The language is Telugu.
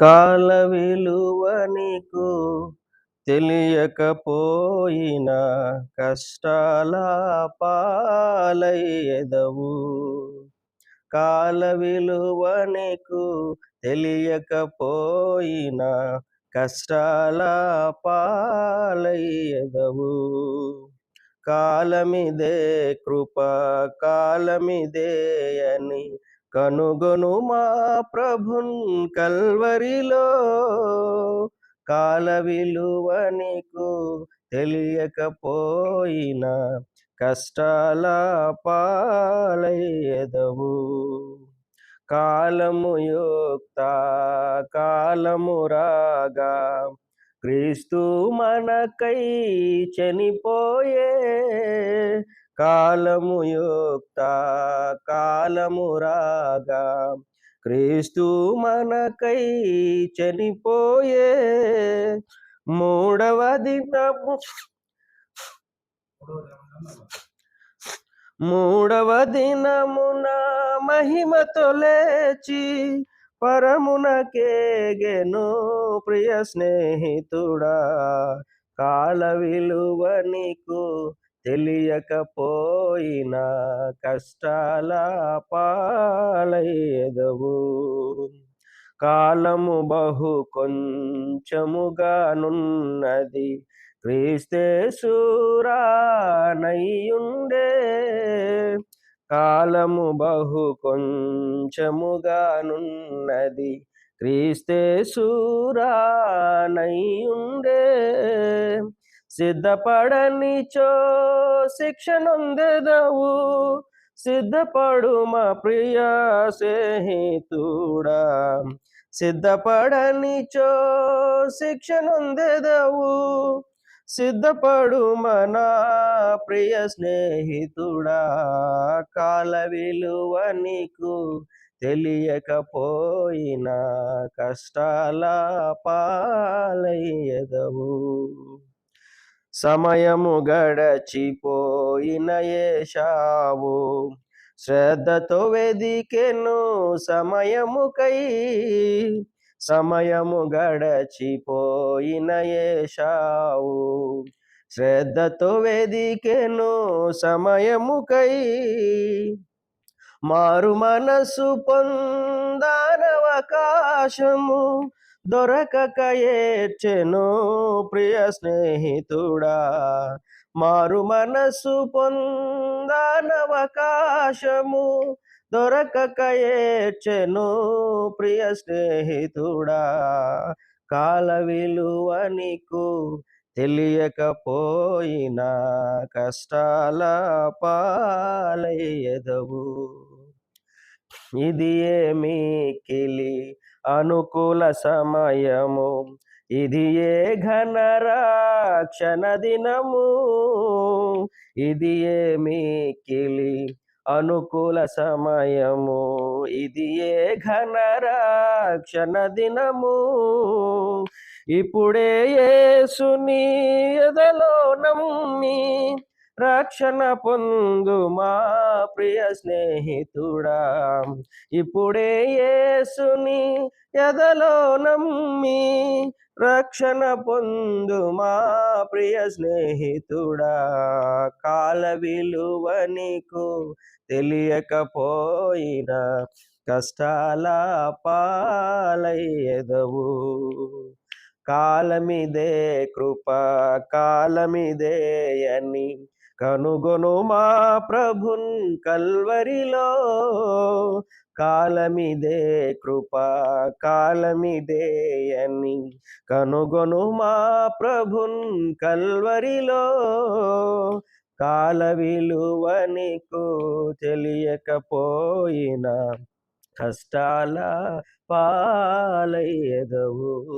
కాల విలువ నీకు తెలియకపోయినా కష్టాల పాలయ్యదవు. కాల విలువ నీకు తెలియకపోయినా కష్టాల పాలయ్యదవు. కాలమిదే కృప కాలమిదే అని కనుగొను మా ప్రభున్ కల్వరిలో. కాల విలువ నీకు తెలియకపోయినా కష్టాల పాలయ్యదవు. కాలము యుక్త కాలము రాగా క్రీస్తు మనకై చనిపో కాలము యుక్త కాలము రాగా క్రీస్తు మనకై చనిపోయే మూడవ దినము. మూడవ దినమున మహిమతో లేచి పరమునకేగెను ప్రియ స్నేహితుడా కాల విలువ నీకు తెలియకపోయినా కష్టాల పాలయ్యదవు. కాలము బహు కొంచెముగానున్నది. క్రీస్తేశూరానయ్యుండే కాలము బహు కొంచెముగానున్నది. క్రీస్తేశూరానయ్యుండే సిద్ధపడనిచో శిక్షనుందెదవు. సిద్ధపడు మా ప్రియ స్నేహితుడా. సిద్ధపడనిచో శిక్షనుందెదవు. సిద్ధపడు మన ప్రియ స్నేహితుడా. కాల విలువ నీకు తెలియకపోయినా కష్టాల పాలయ్యదవు. సమయము గడచిపోయిన ఏషావు శ్రద్ధతో వెదికెను సమయముకై. సమయము గడచిపోయిన ఏషావు శ్రద్ధతో వెదికెను సమయముకై. మారు మనసు పొందానవకాశము. దొరకక ఏడ్చెను ప్రియ స్నేహితుడా. మారు మనసు పొందనవకాశము దొరకక ఏడ్చెను ప్రియ స్నేహితుడా. కాల విలువ నీకు తెలియకపోయినా కష్టాల పాలయ్యదవు. ఇది ఏమీ కిలి అనుకూల సమయము. ఇది ఏ ఘనరాక్షణ దినము? ఇది ఏమి కిలి అనుకూల సమయము? ఇది ఏ ఘనరాక్షణ దినము? ఇప్పుడే ఏ ఎదలో నమ్మి రక్షణ పొందు మా ప్రియ స్నేహితుడా. ఇప్పుడే యేసుని ఎదలో నమ్మి రక్షణ పొందు మా ప్రియ స్నేహితుడా. కాల విలువ నీకు తెలియకపోయినా కష్టాల పాలయ్యదవు. కాలమిదే కృప కాలమిదే అని కనుగొను మా ప్రభున్ కల్వరిలో. కాలమిదే కృప కాలమిదే అని కనుగొను మా ప్రభున్ కల్వరిలో. కాల విలువ నీకు తెలియకపోయినా కష్టాల పాలయ్యదవు.